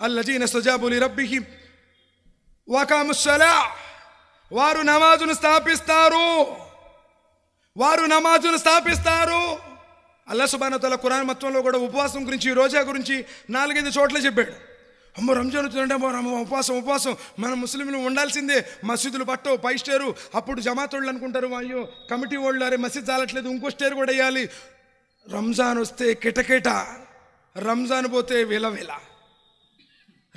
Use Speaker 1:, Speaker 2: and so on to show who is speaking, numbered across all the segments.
Speaker 1: అల్లజీన సజాబులి రబ్బిహి వకాముసలా వారు నమాజును స్థాపిస్తారు వారు నమాజును స్థాపిస్తారు అల్లా సుబానతల కురాన్ మొత్తంలో కూడా ఉపవాసం గురించి రోజా గురించి నాలుగైదు చోట్ల చెప్పాడు అమ్మో రంజాన్ వచ్చిందంటే అమ్మో ఉపవాసం ఉపవాసం మన ముస్లింలు ఉండాల్సిందే మసీదులు పట్టవు పై స్టేరు అప్పుడు జమాత్ వాళ్ళు అనుకుంటారు అయ్యో కమిటీ వాళ్ళు అరే మసీద్ చాలట్లేదు ఇంకో స్టేర్ కూడా వేయాలి రంజాన్ వస్తే కిటకిట రంజాన్ పోతే విలవిల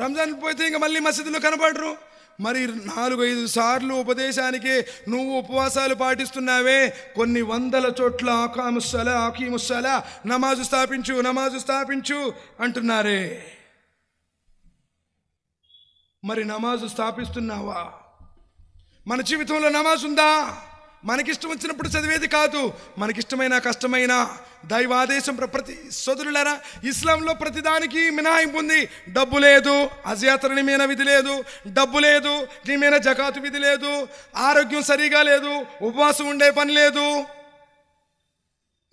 Speaker 1: రంజాన్ పోతే ఇంకా మళ్ళీ మసీదులో కనపడరు మరి నాలుగు ఐదు సార్లు ఉపదేశానికి నువ్వు ఉపవాసాలు పాటిస్తున్నావే. కొన్ని వందల చోట్ల ఆకాముస్సల ఆకీముస్సల నమాజు స్థాపించు నమాజు స్థాపించు అంటున్నారే. మరి నమాజు స్థాపిస్తున్నావా? మన జీవితంలో నమాజ్ ఉందా మనకిష్టం వచ్చినప్పుడు చదివేది కాదు. మనకిష్టమైన కష్టమైన దైవాదేశం ప్ర- ప్రతి సోదరులారా ఇస్లాంలో ప్రతిదానికి మినహాయింపు ఉంది. డబ్బు లేదు అజయాత్ర నీ మీద విధి లేదు. డబ్బు లేదు నీ మీద జకాతు విధి లేదు. ఆరోగ్యం సరిగా లేదు ఉపవాసం ఉండే పని లేదు.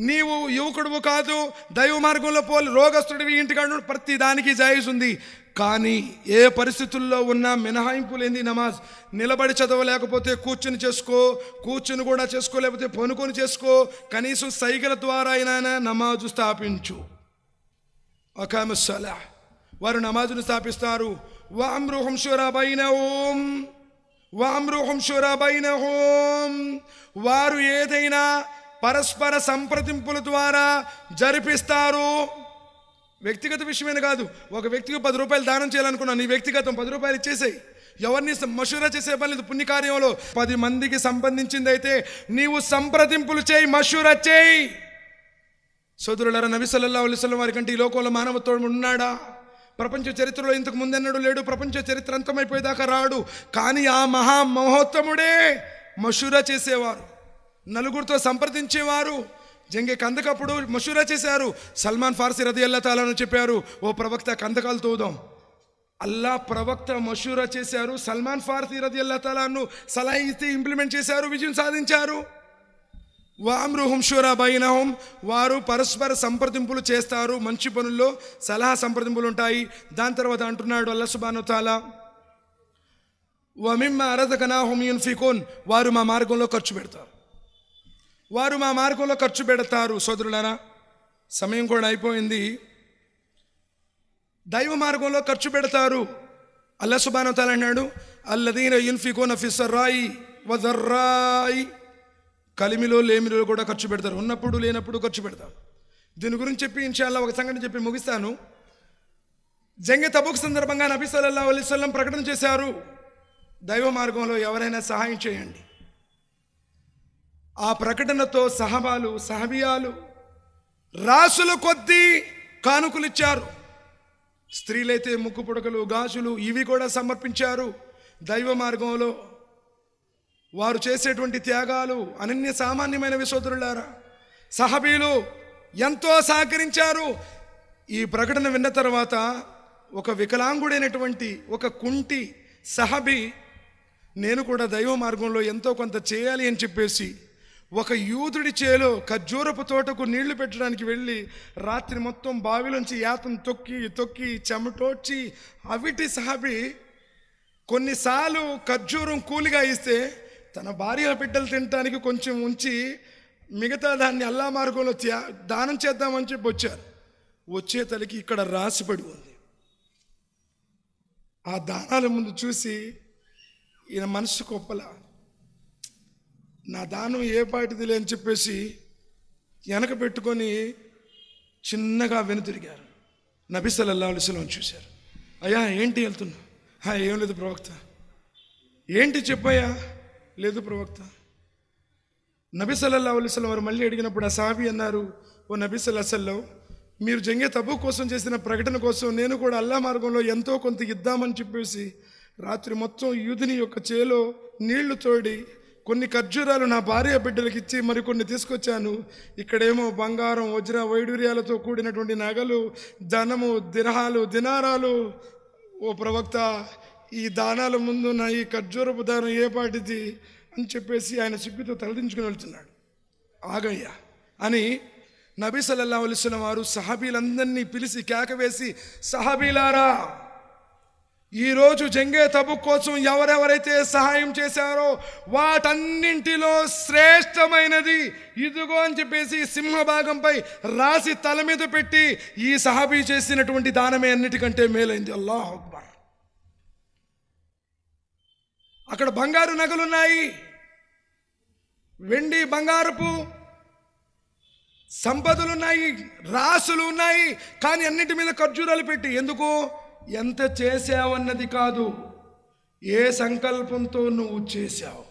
Speaker 1: నీవు యువకుడువు కాదు దైవ మార్గంలో పోలి రోగస్తుడివి ఇంటికాడు ప్రతి దానికి జాయిస్ ఉంది కానీ ఏ పరిస్థితుల్లో ఉన్నా మినహాయింపు లేని నమాజ్. నిలబడి చదవలేకపోతే కూర్చుని చేసుకో కూర్చుని కూడా చేసుకోలేకపోతే పనుకొని చేసుకో కనీసం సైగల ద్వారా అయినా నమాజు స్థాపించు. అకామస్సలా వారు నమాజును స్థాపిస్తారు. వామ్రుహం షురాబైనహుం షురాబైన ఓం వారు ఏదైనా పరస్పర సంప్రదింపుల ద్వారా జరిపిస్తారు. వ్యక్తిగత విషయమైన కాదు. ఒక వ్యక్తికి పది రూపాయలు దానం చేయాలనుకున్నా నీ వ్యక్తిగతం పది రూపాయలు ఇచ్చేసేయి. ఎవరిని మషూరా చేసే పని లేదు పుణ్యకార్యంలో. పది మందికి సంబంధించింది అయితే నీవు సంప్రదింపులు చేయి మషూరా చేయి. సోదరులరా నవిసల్లా సల్లల్లాహు వారి కంటే ఈ లోకంలో మానవత్వం ఉన్నాడా? ప్రపంచ చరిత్రలో ఇంతకు ముందెన్నడూ లేడు ప్రపంచ చరిత్ర అంతమైపోయేదాకా రాడు. కానీ ఆ మహా మహోత్తముడే మషూరా చేసేవారు. నలుగురితో సంప్రదించేవారు. జంగే కందకప్పుడు మషూరా చేశారు. సల్మాన్ ఫార్సీ రది అల్లా చెప్పారు. ఓ ప్రవక్త కందకాలు తోదాం. అల్లా ప్రవక్త మషూరా చేశారు. సల్మాన్ ఫార్సీ రది అల్లా తాలాను సలహా ఇస్తే ఇంప్లిమెంట్ చేశారు విజయం సాధించారు. వామ్రుహం షూరా బైనహం. వారు పరస్పర సంప్రదింపులు చేస్తారు. మంచి పనుల్లో సలహా సంప్రదింపులు ఉంటాయి. దాని తర్వాత అంటున్నాడు అల్లా సుబాను తాలా వమిమ్మ అరదకనాహం ఫికోన్ వారు మా మార్గంలో ఖర్చు పెడతారు. వారు మా మార్గంలో ఖర్చు పెడతారు. సోదరులారా సమయం కూడా అయిపోయింది. దైవ మార్గంలో ఖర్చు పెడతారు. అల్లా సుబాను తాలా అన్నాడు అల్లదీన యున్ఫికోన్ ఫిసర్రాయి వజర్రాయి కలిమిలో లేమిలో కూడా ఖర్చు పెడతారు. ఉన్నప్పుడు లేనప్పుడు ఖర్చు పెడతారు. దీని గురించి చెప్పి ఇన్షాల్లా ఒక సంఘటన చెప్పి ముగిస్తాను. జంగ తబుక్ సందర్భంగా నబీ సల్లల్లాహు ప్రకటన చేశారు. దైవ మార్గంలో ఎవరైనా సహాయం చేయండి. ఆ ప్రకటనతో సహబాలు సహబియాలు రాసుల కొద్దీ కానుకలిచ్చారు. స్త్రీలైతే ముక్కు పుడకలు గాజులు ఇవి కూడా సమర్పించారు. దైవ మార్గంలో వారు చేసేటువంటి త్యాగాలు అనన్య సామాన్యమైన సోదరులారా. సహబీలు ఎంతో సహకరించారు. ఈ ప్రకటన విన్న తర్వాత ఒక వికలాంగుడైనటువంటి ఒక కుంటి సహబి నేను కూడా దైవ మార్గంలో ఎంతో కొంత చేయాలి అని చెప్పేసి ఒక యూదుడి చేలో ఖర్జూరపు తోటకు నీళ్ళు పెట్టడానికి వెళ్ళి రాత్రి మొత్తం బావిలోంచి యాతం తొక్కి తొక్కి చెమటోడ్చి అవిటి సహబి కొన్నిసార్లు ఖర్జూరం కూలిగా ఇస్తే తన భార్య బిడ్డలు తినడానికి కొంచెం ఉంచి మిగతా దాన్ని అల్లా మార్గంలో త్యా దానం చేద్దామని చెప్పి వచ్చారు. వచ్చే తలకి ఇక్కడ రాసిపడి ఉంది. ఆ దానాల ముందు చూసి ఈయన మనసు గొప్పలా నా దానం ఏ పాటిదిలే అని చెప్పేసి వెనక పెట్టుకొని చిన్నగా వెనుతిరిగారు. నబీ సల్లల్లాహు చూశారు. అయ్యా ఏంటి వెళ్తున్నా? ఏం లేదు ప్రవక్త. ఏంటి చెప్పయ్యా? లేదు ప్రవక్త. నబిసలల్లా సల్లల్లాహు వారు మళ్ళీ అడిగినప్పుడు ఆ సాబి అన్నారు ఓ నబీ సల్లాహల్లో మీరు జంగే తబు కోసం చేసిన ప్రకటన కోసం నేను కూడా అల్లా మార్గంలో ఎంతో కొంత ఇద్దామని చెప్పేసి రాత్రి మొత్తం యూదిని యొక్క చేలో నీళ్ళు తోడి కొన్ని ఖర్జూరాలు నా భార్య బిడ్డలకు ఇచ్చి మరికొన్ని తీసుకొచ్చాను. ఇక్కడేమో బంగారం వజ్ర వైడూర్యాలతో కూడినటువంటి నగలు ధనము దినహాలు దినారాలు. ఓ ప్రవక్త ఈ దానాల ముందు నా ఈ ఖర్జూరపు దానం ఏ పాటిది అని చెప్పేసి ఆయన సిగ్గుతో తలదించుకుని వెళ్తున్నాడు. ఆగయ్యా అని నబీ సల్లల్లాహు అలైహి వారు సహాబీలందరినీ పిలిచి కేక వేసి సహాబీలారా ఈరోజు జంగే తబు కోసం ఎవరెవరైతే సహాయం చేశారో వాటన్నింటిలో శ్రేష్టమైనది ఇదిగో అని చెప్పేసి సింహ భాగంపై రాసి తల మీద పెట్టి ఈ సహాబీ చేసినటువంటి దానమే అన్నిటికంటే మేలైంది. అల్లాహ్ అక్బర్. అక్కడ బంగారు నగలున్నాయి. వెండి బంగారపు సంపదలు ఉన్నాయి రాసులు ఉన్నాయి కానీ అన్నిటి మీద ఖర్జూరాలు పెట్టి ఎందుకు? ఎంత చేసావన్నది కాదు ఏ సంకల్పంతో నువ్వు చేశావు?